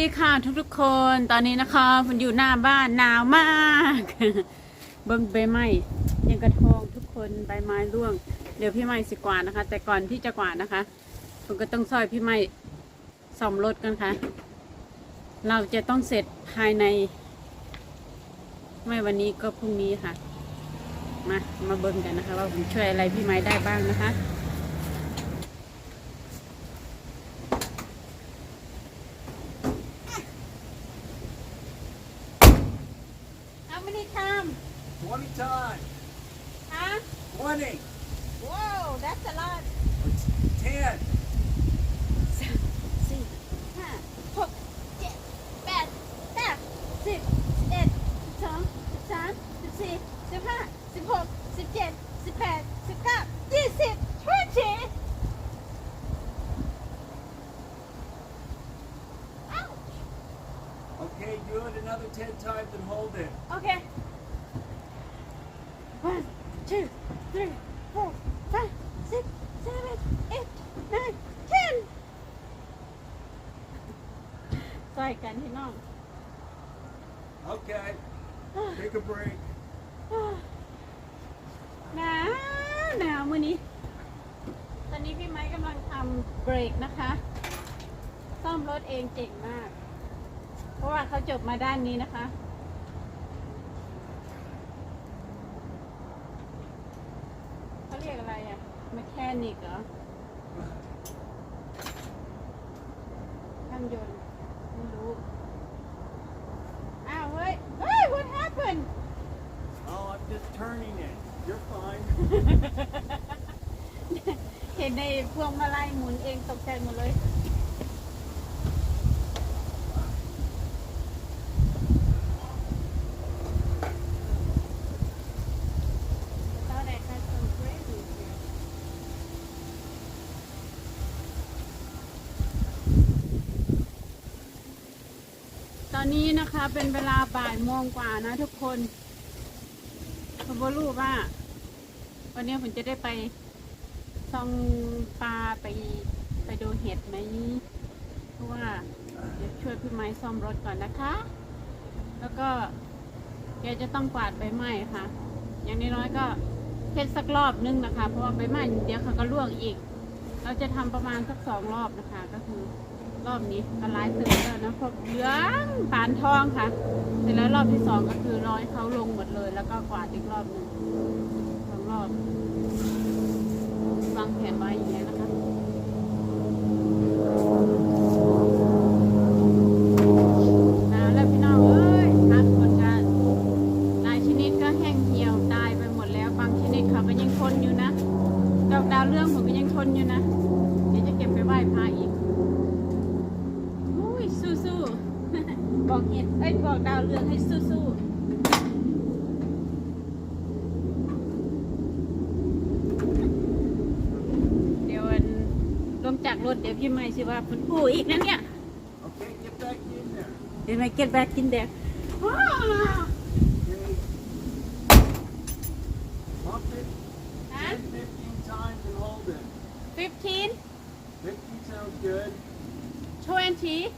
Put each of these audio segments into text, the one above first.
สวัสดีค่ะทุกๆคนตอนนี้นะคะผมอยู่หน้าบ้านหนาวมากเบิ้งใบไม้ยังกระทองทุกคนใบไม้ร่วง เดี๋ยวพี่ไม้สิกวาดนะคะ แต่ก่อนที่จะกวาดนะคะผมก็ต้องซอยพี่ไม้ซ่อมรถกันค่ะ เราจะต้องเสร็จภายใน ไม่วันนี้ก็พรุ่งนี้ค่ะ มามาเบิ้งกันนะคะ ว่าผมช่วยอะไรพี่ไม้ได้บ้างนะคะ How many times? 20 times. Huh? 20. Whoa, that's a lot. 10. สี่ห้าหกเจ็ดแปดเก้าสิบสิบเอ็ดสิบสองสิบสามสิบสี่สิบห้าสิบหกสิบเจ็ดสิบแปดสิบเก้ายี่สิบ twenty Okay, do it another 10 times and hold it. Okay. One, two, three, four, five, six, seven, eight, nine, ten. ใส่กันพี่น้อง Okay, take a break. หนาวหนาวมือนี้ ตอนนี้พี่ไม้กำลังทำเบรกนะคะ ซ่อมรถเองเจ๋งมาก เพราะว่าเขาจบมาด้านนี้นะคะ เขาเรียกอะไรอะแมคแคนิกเหรอช่างยนต์ไม่รู้ อ้าวเฮ้ย เฮ้ย what happened Oh, I'm just turning it. You're fine. เห็นในพวงมาลัยหมุนเองตกใจหมดเลย Thought I had some gravy here. ตอนนี้นะคะ เป็นเวลาบ่ายโมงกว่านะทุกคนผมรู้ว่า วันนี้ผมจะได้ไปซ่องปลาไปไปดูเห็ดไหมเพราะว่าเดี๋ยวช่วยพี่ไม้ซ่อมรถก่อนนะคะ แล้วก็แกจะต้องกวาดใบไม้ค่ะ อย่างน้อยๆก็เฮ็ดสักรอบนึงนะคะ เพราะว่าใบไม้เดี๋ยวเขาก็ร่วงอีก เราจะทำประมาณสักสองรอบนะคะ ก็คือ รอบนี้ก็ไล่ตื่นแล้วนะพบเหลืองปานทองค่ะ เสร็จแล้วรอบที่สองก็คือร้อยเขาลงหมดเลย แล้วก็กวาดอีกรอบหนึ่งสองรอบวางแผนไว้อย่างนี้นะคะ หนาวแล้วพี่น้องเอ้ยพักหมดกันหลายชนิดก็แห้งเหี่ยวตายไปหมดแล้ว บางชนิดเขาก็ยังทนอยู่นะ ดอกดาวเรื่องผมก็ยังทนอยู่นะ เดี๋ยวจะเก็บไปไหว้พระอีกอุ้ยสู้ๆ บอกเห็ดเอ้ยบอกดาวเรืองให้สู้ๆ เดี๋ยวอันลง จากรถเดี๋ยวพี่ไม่สิว่าคุณปู่อีกนะเนี่ย Okay, get back in there. เดี๋ยวไม่ get back in there Okay. Pump it ฮะ 10, 15 times and hold it. 15 15 sounds good. 20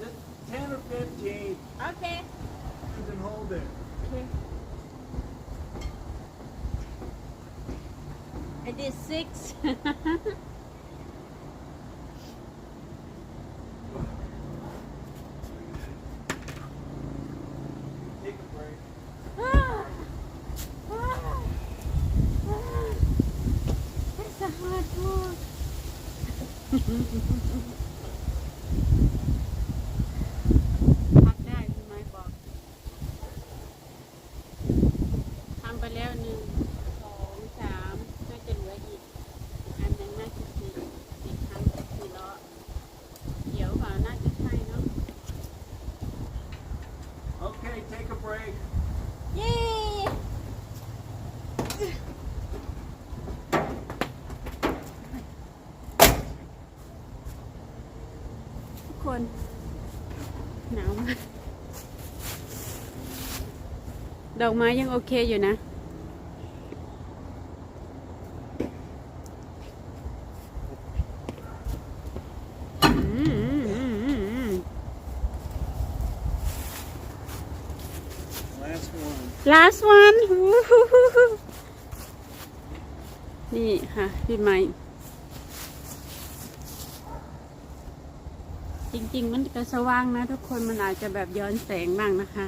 Just 10 or 15 okay and hold it. okay I did six ดอกไม้ยังโอเคอยู่นะ last one นี่ค่ะดินไม้จริงๆ มันจะสว่างนะทุกคนมันอาจจะแบบย้อนแสงบ้างนะคะ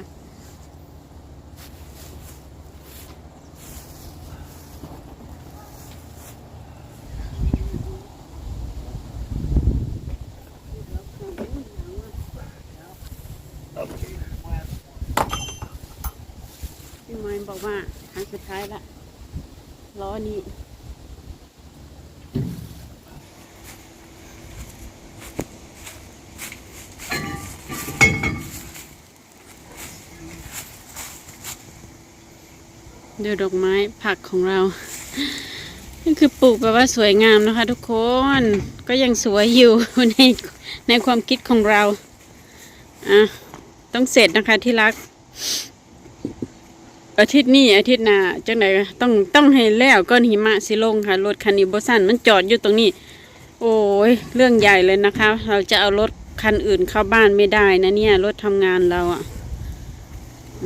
ดูดอกไม้ผักของเรา นี่คือปลูกแบบว่าสวยงามนะคะ ทุกคนก็ยังสวยอยู่ในในความคิดของเราอะต้องเสร็จนะคะที่รัก อาทิตย์นี้อาทิตย์หน้าจังไหนต้องต้องให้แล้วก้อนหิมะสิลงค่ะรถคันนี้บสันมันจอดอยู่ตรงนี้ โอ้ยเรื่องใหญ่เลยนะคะ เราจะเอารถคันอื่นเข้าบ้านไม่ได้นะเนี่ยรถทำงานเราอะ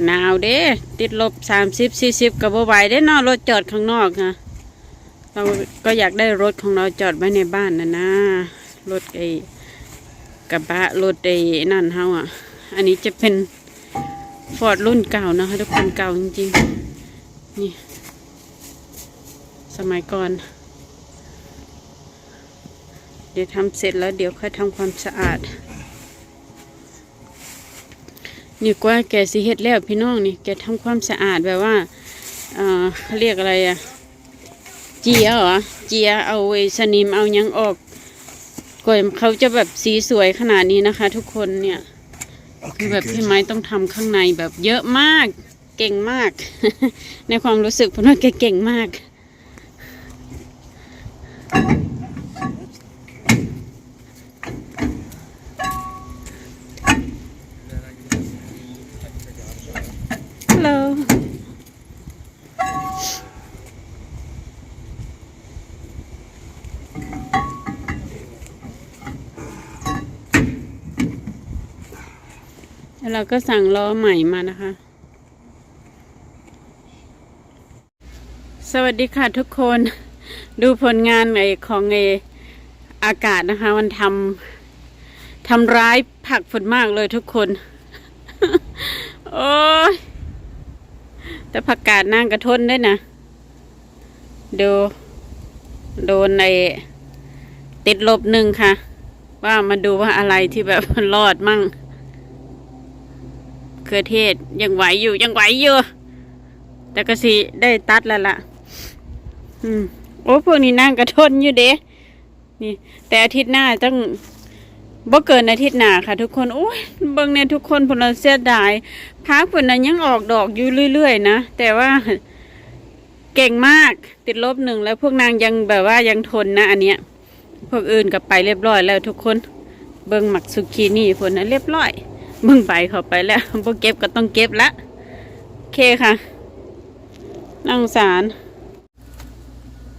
หนาวเด้ติดลบสามสิบสี่สิบกับไหวได้เนอรถจอดข้างนอกค่ะเราก็อยากได้รถของเราจอดไว้ในบ้านนะนะรถไอ้กระบะรถไอ้นั่นเฮาอะ อันนี้จะเป็นฟอร์ดรุ่นเก่านะคะทุกคนเก่าจริงๆนี่สมัยก่อน เดี๋ยวทำเสร็จแล้วเดี๋ยวค่อยทำความสะอาด นี่กว่าแกสิเฮ็ดแล้วพี่น้องนี่แกทำความสะอาดแบบว่าเอ่อเขาเรียกอะไรอะเจียเหรอเจียเอาไอ้สนิมเอาหยังออกกว่าเขาจะแบบสีสวยขนาดนี้นะคะ ทุกคนเนี่ยคือแบบพี่ไม้ต้องทำข้างในแบบเยอะมากเก่งมาก ในความรู้สึกผมว่าแกเก่งมาก เราก็สั่งล้อใหม่มานะคะ สวัสดีค่ะทุกคนดูผลงานไอของไออากาศนะคะ มันทำทำร้ายผักฝนมากเลยทุกคน โอ้ยแต่ผักกาดนางกระทนได้นะดูโดนในติดลบหนึ่งค่ะ ว่ามาดูว่าอะไรที่แบบรอดมั่ง เขือเทศยังไหวอยู่ยังไหวอยู่แต่ก็สิได้ตัดแล้วล่ะ อืมโอ้พวกนี้นั่งกระทนอยู่เด้นี่ แต่อาทิตย์หน้าต้องบ่เกินอาทิตย์หน้าค่ะ ทุกคนโอ้ยเบิ่งเนี่ยทุกคนผลเสียดายพักผลนั้นยังออกดอกอยู่เรื่อยๆนะแต่ว่าเก่งมากติดลบหนึ่งแล้วพวกนางยังแบบว่ายังทนนะ อันเนี้ย พวกอื่นกับไปเรียบร้อยแล้วทุกคน เบิ่งหมักสุกี้นี่ผลนั้นเรียบร้อย มึงไปเขาไปแล้วพวกเก็บก็ต้องเก็บละโอเคค่ะน่าสงสาร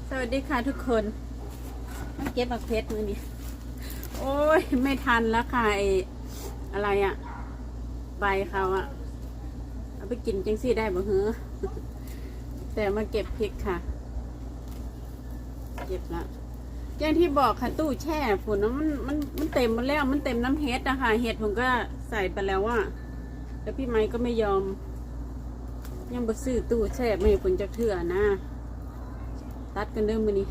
สวัสดีค่ะทุกคนมาเก็บมักเพชรมือนี้โอ้ย ไม่ทันแล้วค่ะไออะไรอะใบเขาอะเอาไปกินจังซี่ได้บ่เหรอแต่มาเก็บพริกค่ะ เก็บละ อย่างที่บอกค่ะตู้แช่ฝุ่นนะมันมันมันเต็มหมดแล้วมันเต็มน้ำเฮ็ดนะคะเห็ดผมก็ใส่ไปแล้วว่าแต่พี่ไม้ก็ไม่ยอม ยังบ่ซื้อตู้แช่ไม่ฝนจะเถื่อนะ ตัดกันเริ่มมือนี้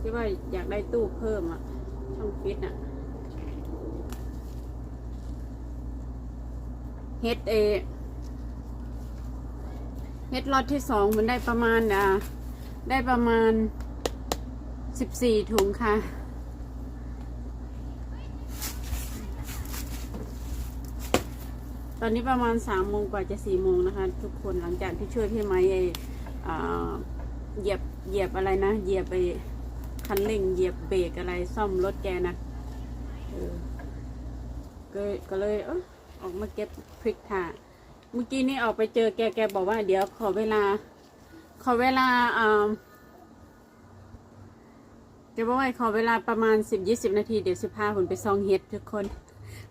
ที่ว่าอยากได้ตู้เพิ่มอะช่องฟิตอะเฮ็ดเอเฮ็ดล็อตที่สองมันได้ประมาณอ่า ได้ประมาณสิบสี่ถุงค่ะ ตอนนี้ประมาณสามโมงกว่าจะสี่โมงนะคะ ทุกคนหลังจากที่ช่วยพี่ไม่เหยียบเหยียบอะไรนะ เหยียบไปคันเร่งเหยียบเบรกอะไรซ่อมรถแกนะก็ก็เลยเออออกมาเก็บพริกค่ะเมื่อกี้นี้ออกไปเจอแกแกบอกว่าเดี๋ยวขอเวลา ขอเวลาอ่าเดี๋ยวบอกว่าขอเวลาประมาณสิบยี่สิบนาที เดี๋ยวสิพาผมไปซองเห็ดทุกคน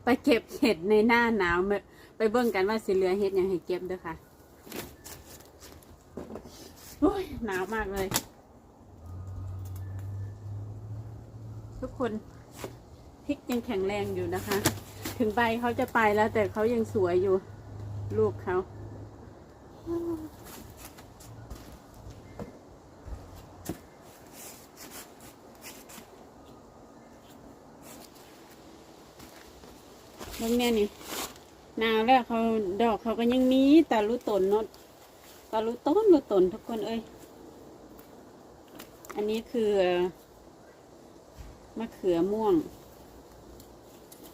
ไปเก็บเห็ดในหน้าหนาวเมื่อไปเบิ่งกันว่าสิเหลือเฮ็ดยังให้เก็บเด้อค่ะโอ้ยหนาวมากเลย ทุกคนพริกยังแข็งแรงอยู่นะคะ ถึงใบเขาจะไปแล้วแต่เขายังสวยอยู่ ลูกเขา เบิ่งแน่นี่หนาวแล้วเขาดอกเขาก็ยังมีต่รู้ตนเนาะต่รู้ต้นรู้ตนทุกคนเอ้ยอันนี้คือมะเขือม่วง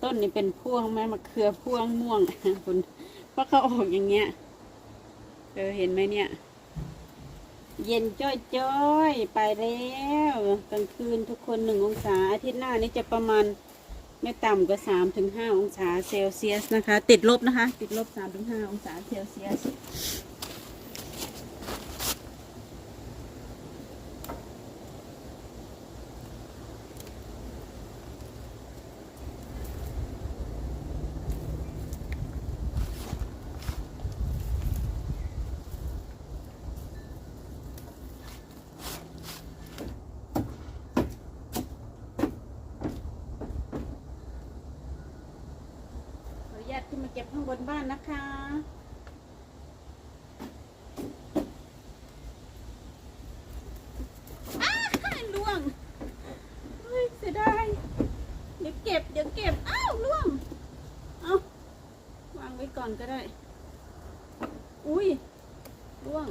ต้นนี้เป็นพ่วงไหมมะเขือพ่วงม่วงคุณเพราะเขาออกอย่างเงี้ยเออเห็นไหมเนี่ย เย็นจ้อยจ้อยๆไปแล้วกลางคืนทุกคนหนึ่งองศาอาทิตย์หน้านี้จะประมาณ ไม่ต่ำกว่าสามถึงห้าองศาเซลเซียสนะคะ ติดลบนะคะ ติดลบสามถึงห้าองศาเซลเซียส ขออนุญาตขึ้นมาเก็บข้างบนบ้านนะคะ อ้าวล่วงเฮ้ยเสียดาย เดี๋ยวเก็บ เดี๋ยวเก็บ อ้าวล่วง เอาวางไว้ก่อนก็ได้ อุ้ยล่วง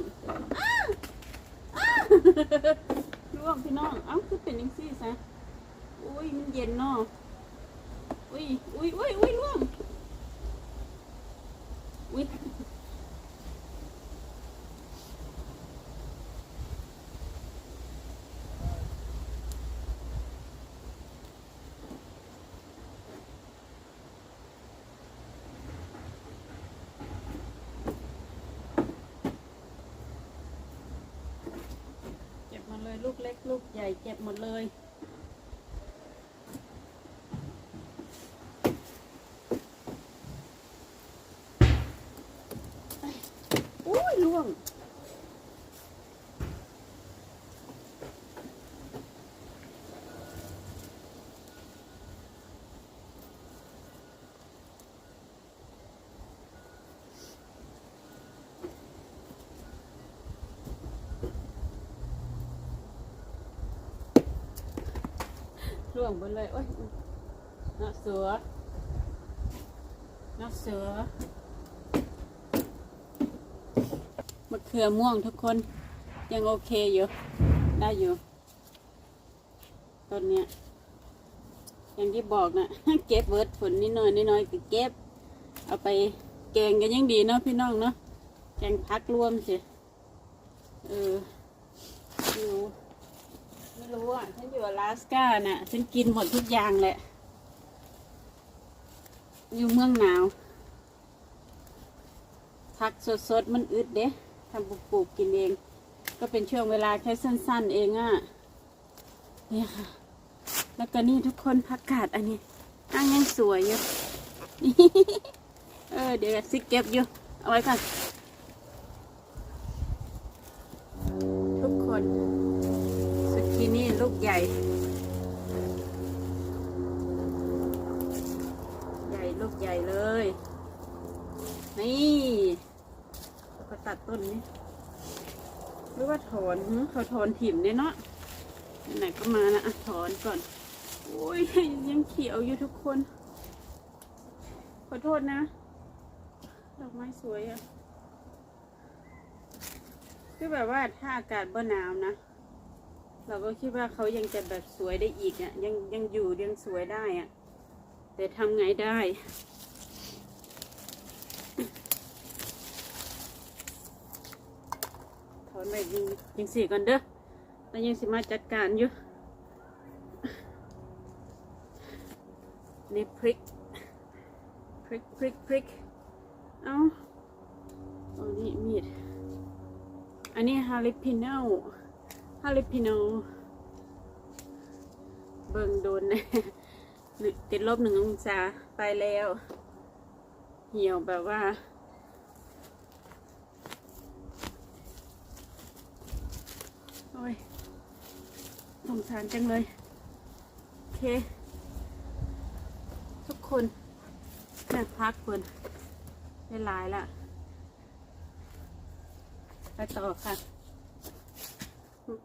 อ้าวอ้าวล่วงพี่น้อง เอ้าคือเป็นยังซี่ซะ อุ้ยมันเย็นเนาะอุ้ย อุ้ยอุ้ยอุ้ยล่วง อุ้ยเก็บมาเลยลูกเล็ก ลูกใหญ่เก็บหมดเลย ยล่วงล่วงไปเลย โอ้ยน่าเสือน่าเสือ มะ เขือม่วงทุกคนยังโอเคอยู่ ได้อยู่ต้นเนี้ยอย่างที่บอกนะเก็บเวิร์ดผลนิดหน่อยนิดหน่อยก็เก็บ เอาไปแกงกันยังดีเนาะพี่น้องเนาะแกงพักรวมสิเอออยู่ไม่รู้อะฉันอยู่อลาสก้าน่ะฉันกินหมดทุกอย่างแหละ อยู่เมืองหนาวผักสดๆมันอึดเด้ ทำปลูกๆกินเอง ก็เป็นช่วงเวลาแค่สั้น ๆ เองอะ่ะนี่ค่ะ แล้วก็นี่ทุกคนผักกาดอันนี้อ้งยังสวยอยู่เออเดี๋ยวซิกเก็บอยู่ เอาไว้ก่อนทุกคนสุกินี่ลูกใหญ่ ใหญ่ลูกใหญ่เลย นี่ก็ ตัดต้นนี้หรือว่าถอนเขาถอนถิ่มเนี่ยเนาะไหนก็มานะอะถอนก่อนโอ้ยยังเขียวอยู่ทุกคน ขอโทษนะดอกไม้สวยอะคือแบบว่าถ้าอากาศบ่หนาวนะ เราก็คิดว่าเขายังจะแบบสวยได้อีกอะยังยังอยู่ยังสวยได้อะแต่ทำไงได้ ถอน ไปยิงยิงสี่ก่อนเด้อแล้วยังสิมาจัดการอยู่นี่พริก พริก พริก พริก เอาอานี่มีด อันนี้ฮาลิปิโนฮาลิปิโนเบิ่งโดนน่หนึ่งติดลบหนึ่งองศาไปแล้ว เหี่ยวแบบว่า โอ้ย สงสารจังเลย โอเค ทุกคนแม่พักคนได้หลายละไปต่อค่ะ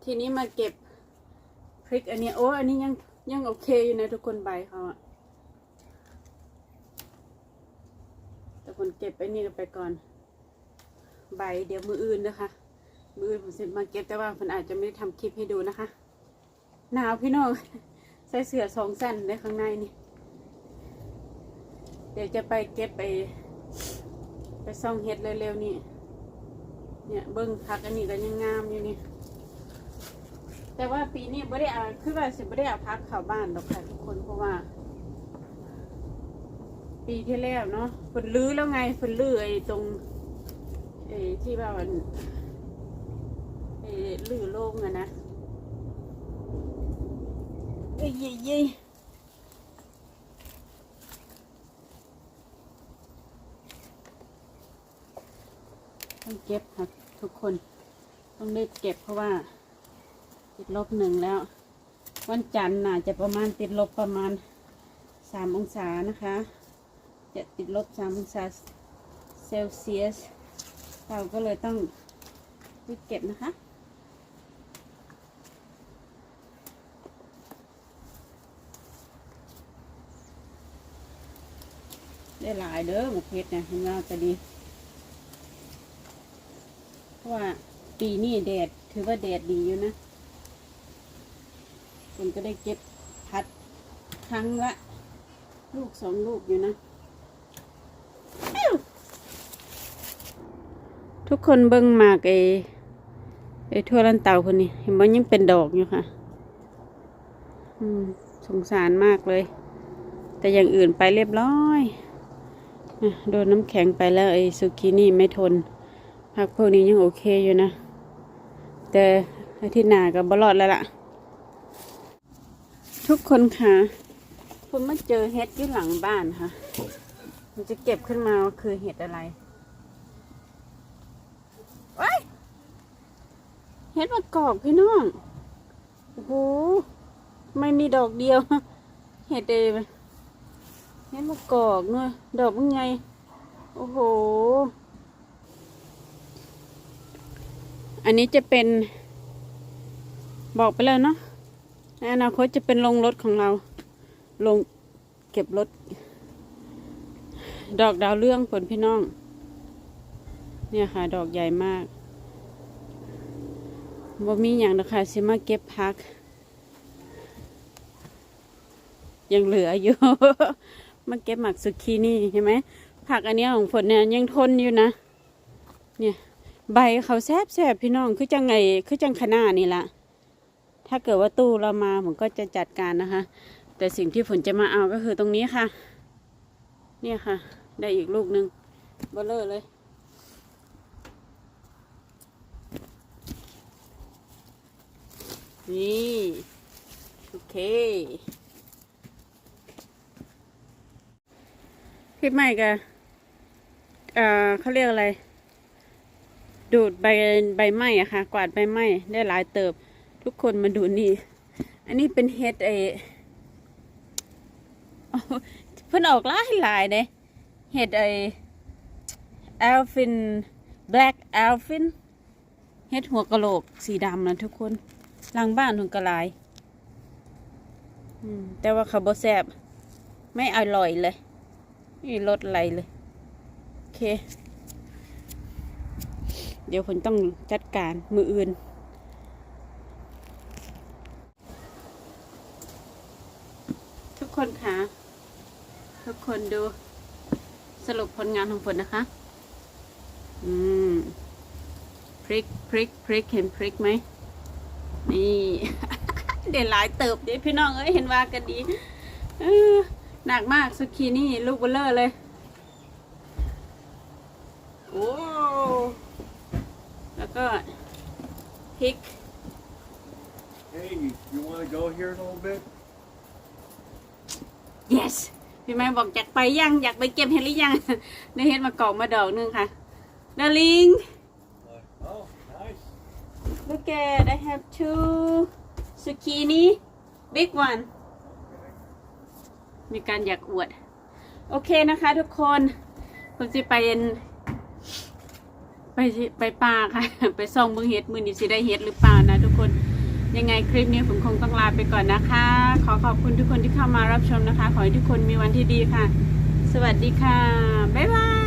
ทีนี้มาเก็บพริกอันนี้โอ้อันนี้ยังยังโอเคอยู่นะทุกคนใบเขาอะแต่คนเก็บไอ้นี่ไปก่อน ใบเดี๋ยวมืออื่นนะคะ มืออื่นผมจะมาเก็บแต่ว่าผมอาจจะไม่ได้ทำคลิปให้ดูนะคะ หนาวพี่น้องใส่เสื้อสองสั้นในข้างในนี่ เดี๋ยวจะไปเก็บไป ไปซ่องเห็ดเร็วๆนี่เนี่ยเบิ้งพักอันนี้ก็ยังงามอยู่นี่ แต่ว่าปีนี้ไม่ได้เอาคือว่าสิไม่ได้เอาพักเข้าบ้านหรอกค่ะทุกคนเพราะว่า ปีที่แล้วเนาะฝนลื้อแล้วไงฝนลื้อไอ้ตรงไอ้ที่ว่ามันไอ้ลื้อโล่งอะนะ เอ้เย่เย่ต้องเก็บค่ะทุกคนต้องรีบเก็บเพราะว่า ติดลบหนึ่งแล้ว วันจันทร์น่าจะประมาณติดลบประมาณสามองศานะคะ จะติดลบสามองศาเซลเซียส เราก็เลยต้องรีบเก็บนะคะ ได้หลายเด้อหมกเพชรนี่ยเห็นว่าจะดี เพราะว่าปีนี้แดดถือว่าแดดดีอยู่นะคนก็ได้เก็บพัดครั้งละ ลูกสองลูกอยู่นะ ทุกคนเบิ่งมากไอ้ไอ้ทั่วลันเตาคนนี้ เห็นว่ายังเป็นดอกอยู่ค่ะ อืมสงสารมากเลย แต่อย่างอื่นไปเรียบร้อย โดนน้ำแข็งไปแล้วไอ้ซูกินี่ไม่ทนผักพวกนี้ยังโอเคอยู่นะ แต่อาทิตย์หน้าก็บรอดแล้วล่ะ ทุกคนค่ะผมมาเจอเห็ดยู่หลังบ้านค่ะ มันจะเก็บขึ้นมาคือเห็ดอะไรว้ยเห็ดมะกอกพี่น้อง โอ้โห ไม่มีดอกเดียว เห็ดเด ยเห็ดมะกอกเนาะดอกมันไง โอ้โห อันนี้จะเป็น บอกไปแล้วเนาะในอนาคตจะเป็นลงรถของเรา ลงเก็บรถ ดอกดาวเรื่องผลพี่น้อง เนี่ยค่ะ ดอกใหญ่มากบ่มีอย่างนะคะสิมาเก็บพัก ยังเหลืออยู่ มาเก็บหมักสุกีนี่เห็นไหมผักอันนี้ของฝนเนี่ยยังทนอยู่นะ เนี่ยใบเขาแซบแซบพี่น้องคือจังไงคือจังขนานี่ละถ้าเกิดว่าตู้เรามาผมก็จะจัดการนะคะ แต่สิ่งที่ฝนจะมาเอาก็คือตรงนี้ค่ะ เนี่ยค่ะ ได้อีกลูกหนึ่งเบลเลอร์เลยนี่ โอเค พี่ใหม่กะเอ่อเขาเรียกอะไร ดูดใบใบไม้อะค่ะ กวาดใบไม้ได้หลายเติบ ทุกคนมาดูนี่ อันนี้เป็นเห็ดไอเพิ่นออกหลายหลายเด้เห็ดไอแอลฟินแบล็กแอลฟินเห็ดหัวกะโหลกสีดำนะทุกคนหลังบ้านถุงกระลายอืมแต่ว่าเขาบ่แซบไม่อร่อยเลย ไม่มีรสอะไรเลย โอเค เดี๋ยวผมต้องจัดการมืออื่น ทุกคนคะทุกคนดูสรุปผลงานของฝนนะคะ อืม พริก พริก พริก เห็นพริกไหม นี่ เด่นหลายเติบเดี๋ยวพี่น้องเอ้ย เห็นว่ากันดี เออ หนักมากสุกี้นี่ลูกเบลเลอร์เลย โอ้ แล้วก็พริก Hey, you want to go here in a little bit? yes พี่ไม้บอกอยากไปยังอยากไปเก็บเห็ดหรือยัง ได้เห็ดมากอกมาดอกหนึงค่ะดาริง Oh, nice. Look at I have two zucchini big one มีการอยากอวด โอเคนะคะทุกคนผมจะไปไปไปป่าค่ะ ไปส่องเมืองเห็ดมือนี้สิได้เห็ดหรือเปล่านะทุกคนยังไงคลิปนี้ผมคงต้องลาไปก่อนนะคะ ขอขอบคุณทุกคนที่เข้ามารับชมนะคะ ขอให้ทุกคนมีวันที่ดีค่ะ สวัสดีค่ะ บ๊ายบาย